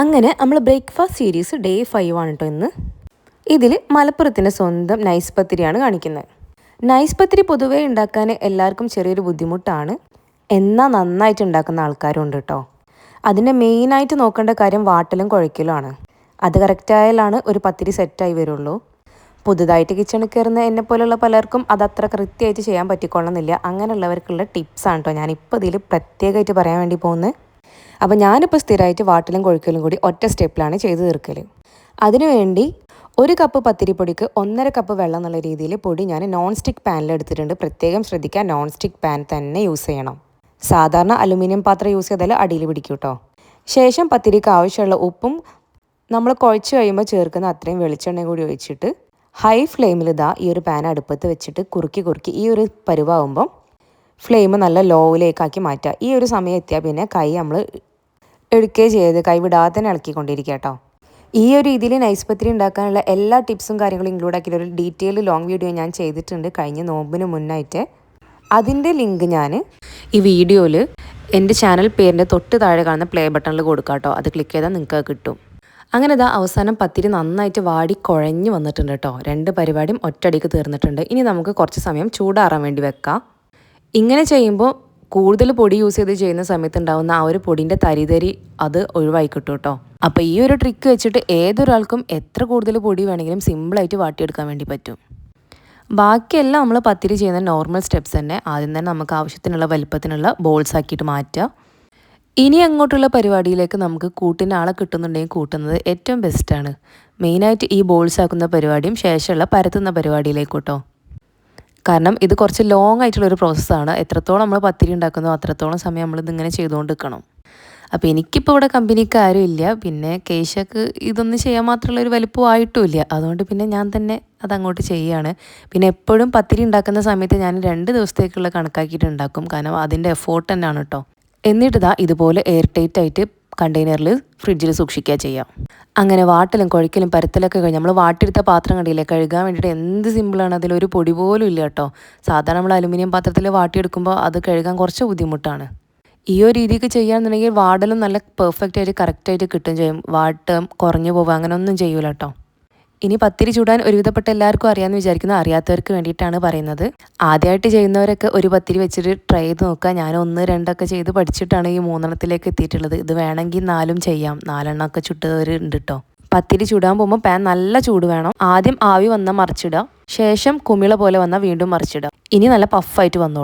അങ്ങനെ നമ്മൾ breakfast series day five ആണ് കേട്ടോ ഇന്ന്. ഇതിൽ മലപ്പുറത്തിന്റെ സ്വന്തം നൈസ് പത്തിരിയാണ് കാണിക്കുന്നത്. നൈസ് പത്തിരി പൊതുവേ ഉണ്ടാക്കാൻ എല്ലാവർക്കും ചെറിയൊരു ബുദ്ധിമുട്ടാണ്. എന്നാൽ നന്നായിട്ട് ഉണ്ടാക്കുന്ന ആൾക്കാരും ഉണ്ട് കേട്ടോ അതിന്റെ മെയിനായിട്ട് നോക്കേണ്ട കാര്യം വാട്ടലും കുഴക്കലുമാണ് അത് കറക്റ്റായാലാണ് ഒരു പത്തിരി സെറ്റായി വരുള്ളൂ. പുതുതായിട്ട് കിച്ചണിൽ കയറുന്ന എന്നെ പോലുള്ള പലർക്കും അത് അത്ര കൃത്യമായിട്ട് ചെയ്യാൻ പറ്റിക്കൊള്ളണമെന്നില്ല അങ്ങനെയുള്ളവർക്കുള്ള ടിപ്സാണ് കേട്ടോ ഞാനിപ്പോൾ ഇതിൽ പ്രത്യേകമായിട്ട് പറയാൻ വേണ്ടി പോകുന്നത്. അപ്പോൾ ഞാനിപ്പോൾ സ്ഥിരമായിട്ട് വാട്ടിലും കൊഴുക്കലും കൂടി ഒറ്റ സ്റ്റെപ്പിലാണ് ചെയ്ത് തീർക്കൽ അതിനുവേണ്ടി ഒരു കപ്പ് പത്തിരിപ്പൊടിക്ക് ഒന്നര കപ്പ് വെള്ളം എന്നുള്ള രീതിയിൽ പൊടി ഞാൻ നോൺ സ്റ്റിക്ക് പാനിൽ എടുത്തിട്ടുണ്ട്. പ്രത്യേകം ശ്രദ്ധിക്കുക നോൺ സ്റ്റിക്ക് പാൻ തന്നെ യൂസ് ചെയ്യണം. സാധാരണ അലുമിനിയം പാത്രം യൂസ് ചെയ്താൽ അടിയിൽ പിടിക്കും കേട്ടോ ശേഷം പത്തിരിക്ക് ആവശ്യമുള്ള ഉപ്പും നമ്മൾ കുഴച്ച് കഴിയുമ്പോൾ ചേർക്കുന്ന അത്രയും വെളിച്ചെണ്ണയും കൂടി ഒഴിച്ചിട്ട് ഹൈ ഫ്ലെയിമിൽ ഇതാ ഈ ഒരു പാൻ അടുപ്പത്ത് വെച്ചിട്ട് കുറുക്കി കുറുക്കി ഈ ഒരു പരുവാകുമ്പം ഫ്ലെയിം നല്ല ലോയിലേക്കാക്കി മാറ്റുക. ഈ ഒരു സമയം എത്തിയാൽ പിന്നെ കൈ നമ്മൾ എടുക്കുകയോ ചെയ്ത് കൈവിടാതെ തന്നെ ഇളക്കിക്കൊണ്ടിരിക്കുക കേട്ടോ. ഈ ഒരു രീതിയിൽ നൈസ് പത്തിരി ഉണ്ടാക്കാനുള്ള എല്ലാ ടിപ്സും കാര്യങ്ങളും ഇൻക്ലൂഡ് ആക്കിയ ഒരു ഡീറ്റെയിൽ ലോങ് വീഡിയോ ഞാൻ ചെയ്തിട്ടുണ്ട് കഴിഞ്ഞ നോമ്പിന് മുന്നായിട്ട്. അതിന്റെ ലിങ്ക് ഞാൻ ഈ വീഡിയോയിൽ എന്റെ ചാനൽ പേരിന്റെ തൊട്ട് താഴെ കാണുന്ന പ്ലേ ബട്ടണിൽ കൊടുക്കാം കേട്ടോ. അത് ക്ലിക്ക് ചെയ്താൽ നിങ്ങൾക്ക് കിട്ടും. അങ്ങനെ ഇതാ അവസാനം പത്തിരി നന്നായിട്ട് വാടി കുഴഞ്ഞു വന്നിട്ടുണ്ട് കേട്ടോ. രണ്ട് പരിപാടിയും ഒറ്റയടിക്ക് തീർന്നിട്ടുണ്ട്. ഇനി നമുക്ക് കുറച്ച് സമയം ചൂടാറാൻ വേണ്ടി വെക്കാം. ഇങ്ങനെ ചെയ്യുമ്പോൾ കൂടുതൽ പൊടി യൂസ് ചെയ്ത് ചെയ്യുന്ന സമയത്ത് ഉണ്ടാകുന്ന ആ ഒരു പൊടിന്റെ തരിതരി അത് ഒഴിവായി കിട്ടും കേട്ടോ അപ്പോൾ ഈ ഒരു ട്രിക്ക് വെച്ചിട്ട് ഏതൊരാൾക്കും എത്ര കൂടുതൽ പൊടി വേണമെങ്കിലും സിമ്പിളായിട്ട് വാട്ടിയെടുക്കാൻ വേണ്ടി പറ്റും. ബാക്കിയെല്ലാം നമ്മൾ പത്തിരി ചെയ്യുന്ന നോർമൽ സ്റ്റെപ്സ് തന്നെ. ആദ്യം തന്നെ നമുക്ക് ആവശ്യത്തിനുള്ള വലിപ്പത്തിനുള്ള ബോൾസ് ആക്കിയിട്ട് മാറ്റുക ഇനി അങ്ങോട്ടുള്ള പരിപാടിയിലേക്ക് നമുക്ക് കൂട്ടിന് ആളെ കിട്ടുന്നുണ്ടെങ്കിൽ കൂട്ടുന്നത് ഏറ്റവും ബെസ്റ്റാണ് മെയിനായിട്ട് ഈ ബോൾസ് ആക്കുന്ന പരിപാടിയും ശേഷമുള്ള പരത്തുന്ന പരിപാടിയിലേക്ക് കാരണം ഇത് കുറച്ച് ലോങ് ആയിട്ടുള്ളൊരു പ്രോസസ്സാണ് എത്രത്തോളം നമ്മൾ പത്തിരി ഉണ്ടാക്കുന്നോ അത്രത്തോളം സമയം നമ്മൾ ഇതിങ്ങനെ ചെയ്തുകൊണ്ട് നിൽക്കണം അപ്പോൾ എനിക്കിപ്പോൾ ഇവിടെ കമ്പനിക്ക് ആരും ഇല്ല. പിന്നെ കേശക്ക് ഇതൊന്നും ചെയ്യാൻ മാത്രമുള്ള ഒരു വലിപ്പം ആയിട്ടുമില്ല അതുകൊണ്ട് പിന്നെ ഞാൻ തന്നെ അതങ്ങോട്ട് ചെയ്യുകയാണ് പിന്നെ എപ്പോഴും പത്തിരി ഉണ്ടാക്കുന്ന സമയത്ത് ഞാൻ രണ്ട് ദിവസത്തേക്കുള്ള കണക്കാക്കിയിട്ട് ഉണ്ടാക്കും. കാരണം അതിന്റെ എഫോർട്ട് തന്നെയാണ് കേട്ടോ എന്നിട്ട് ഇതാ ഇതുപോലെ എയർ ടൈറ്റ് ആയിട്ട് കണ്ടെയ്നറിൽ ഫ്രിഡ്ജിൽ സൂക്ഷിക്കുക ചെയ്യാം. അങ്ങനെ വാട്ടലും കുഴക്കലും പരത്തലൊക്കെ കഴിഞ്ഞ് നമ്മൾ വാട്ടിയെടുത്ത പാത്രം കണ്ടില്ലേ? കഴുകാൻ വേണ്ടിയിട്ട് എന്ത് സിമ്പിളാണ് അതിലൊരു പൊടി പോലും ഇല്ല കേട്ടോ. സാധാരണ നമ്മൾ അലുമിനിയം പാത്രത്തിൽ വാട്ടിയെടുക്കുമ്പോൾ അത് കഴുകാൻ കുറച്ച് ബുദ്ധിമുട്ടാണ്. ഈ ഒരു രീതിക്ക് ചെയ്യുകയാണെന്നുണ്ടെങ്കിൽ വാടലും നല്ല പെർഫെക്റ്റ് ആയിട്ട് കറക്റ്റായിട്ട് കിട്ടും ചെയ്യും. വാട്ടം കുറഞ്ഞു പോവുക അങ്ങനെ ഒന്നും ചെയ്യൂല കേട്ടോ. ഇനി പത്തിരി ചൂടാൻ ഒരുവിധപ്പെട്ട എല്ലാവർക്കും അറിയാമെന്ന് വിചാരിക്കുന്നു. അറിയാത്തവർക്ക് വേണ്ടിയിട്ടാണ് പറയുന്നത്. ആദ്യമായിട്ട് ചെയ്യുന്നവരൊക്കെ ഒരു പത്തിരി വെച്ചിട്ട് ട്രൈ ചെയ്ത് നോക്കുക. ഞാൻ ഒന്ന് രണ്ടൊക്കെ ചെയ്ത് പഠിച്ചിട്ടാണ് ഈ മൂന്നെണ്ണത്തിലേക്ക് എത്തിയിട്ടുള്ളത്. ഇത് വേണമെങ്കിൽ നാലും ചെയ്യാം. നാലെണ്ണമൊക്കെ ചുട്ടവരുണ്ട് കേട്ടോ പത്തിരി ചൂടാൻ പോകുമ്പോൾ പാൻ നല്ല ചൂട് വേണം. ആദ്യം ആവി വന്നാൽ മറിച്ചിടുക. ശേഷം കുമിള പോലെ വന്നാൽ വീണ്ടും മറിച്ചിടുക. ഇനി നല്ല പഫായിട്ട് വന്നോളൂ.